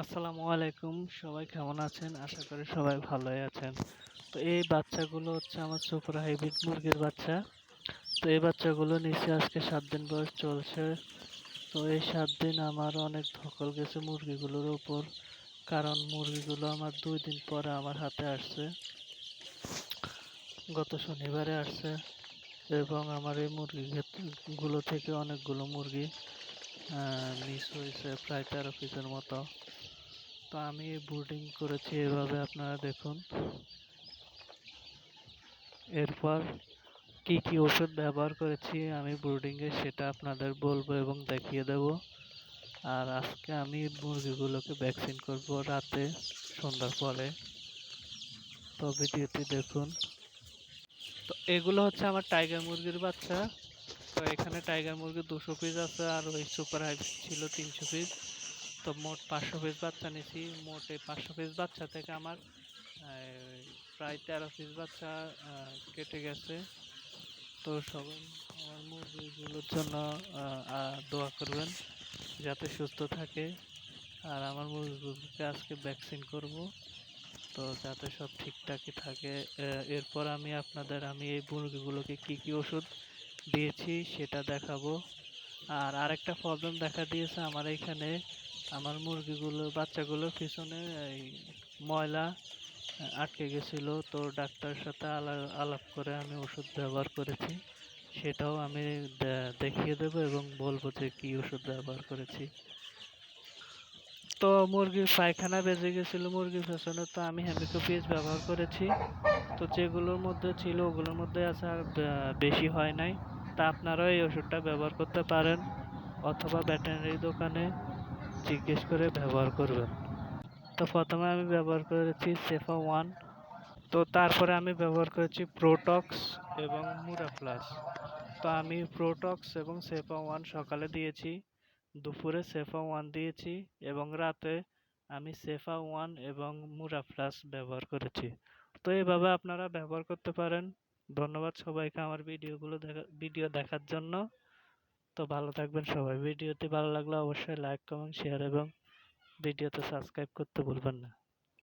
আসসালামু আলাইকুম। সবাই কেমন আছেন? আশা করি সবাই ভালোই আছেন। তো এই বাচ্চাগুলো হচ্ছে আমার সুপার হাইব্রিড মুরগির বাচ্চা। তো এই বাচ্চাগুলো নিচে আজকে সাত দিন বয়স চলছে। তো এই সাত দিন আমার অনেক ধকল গেছে মুরগিগুলোর উপর কারণ মুরগিগুলো আমার দুই দিন পরে আমার হাতে আসছে। গত শনিবারে আসছে এবং আমার এই মুরগিগুলো থেকে অনেকগুলো মুরগি মিস হয়েছে প্রায় তেরো পিসের মতো। তো আমি বোর্ডিং করেছি এভাবে আপনারা দেখুন। এরপর কি কি ওষুধ ব্যবহার করেছি আমি বোর্ডিংয়ে সেটা আপনাদের বলব এবং দেখিয়ে দেব। আর আজকে আমি মুরগিগুলোকে ভ্যাকসিন করব রাতে, সন্ধ্যার পরে। তো ভিডিওটি দেখুন। তো এগুলো হচ্ছে আমার টাইগার মুরগির বাচ্চা। তো এখানে টাইগার মুরগি দুশো পিস আছে আর ওই সুপার হাইব্রিড ছিল তিনশো পিস তো মোট পাঁচশো পিস বাচ্চা নিয়েছি মোট এই পাঁচশো পিস বাচ্চা থেকে আমার প্রায় তেরো পিস বাচ্চা কেটে গেছে। তো সবাই আমার মুরগিগুলোর জন্য দোয়া করবেন যাতে সুস্থ থাকে। আর আমার মুরগিগুলোকে আজকে ভ্যাকসিন করব, তো যাতে সব ঠিকঠাকই থাকে। এরপর আমি আপনাদের, আমি এই মুরগিগুলোকে কি কি ওষুধ দিয়েছি সেটা দেখাবো। আর আরেকটা প্রবলেম দেখা দিয়েছে আমার এখানে আমার মুরগিগুলো বাচ্চাগুলোর পিছনে এই ময়লা আটকে গেছিল। তো ডাক্তারের সাথে আলাপ করে আমি ওষুধ ব্যবহার করেছি। সেটাও আমি দেখিয়ে দেবো এবং বলব যে কি ওষুধ ব্যবহার করেছি। তো মুরগির পায়খানা বেজে গেছিল মুরগির পেছনে, তো আমি হ্যামিকো পিস ব্যবহার করেছি। তো যেগুলোর মধ্যে ছিল, ওগুলোর মধ্যে আছে আর বেশি হয় নাই। তা আপনারাও এই ওষুধটা ব্যবহার করতে পারেন। অথবা ভেটেরিনারি দোকানে জিজ্ঞেস করে ব্যবহার করবেন। তো প্রথমে আমি ব্যবহার করেছি সেফা ওয়ান তো তারপরে আমি ব্যবহার করেছি প্রোটক্স এবং মুরা প্লাস তো আমি প্রোটক্স এবং সেফা ওয়ান সকালে দিয়েছি, দুপুরে সেফা ওয়ান দিয়েছি এবং রাতে আমি সেফা ওয়ান এবং মুরা প্লাস ব্যবহার করেছি। তো এইভাবে আপনারা ব্যবহার করতে পারেন। ধন্যবাদ সবাইকে আমার ভিডিওগুলো দেখা, ভিডিও দেখার জন্য। তো ভালো থাকবেন সবাই। ভিডিওটি ভালো লাগলে অবশ্যই লাইক কমেন্ট শেয়ার এবং ভিডিওতে সাবস্ক্রাইব করতে ভুলবেন না।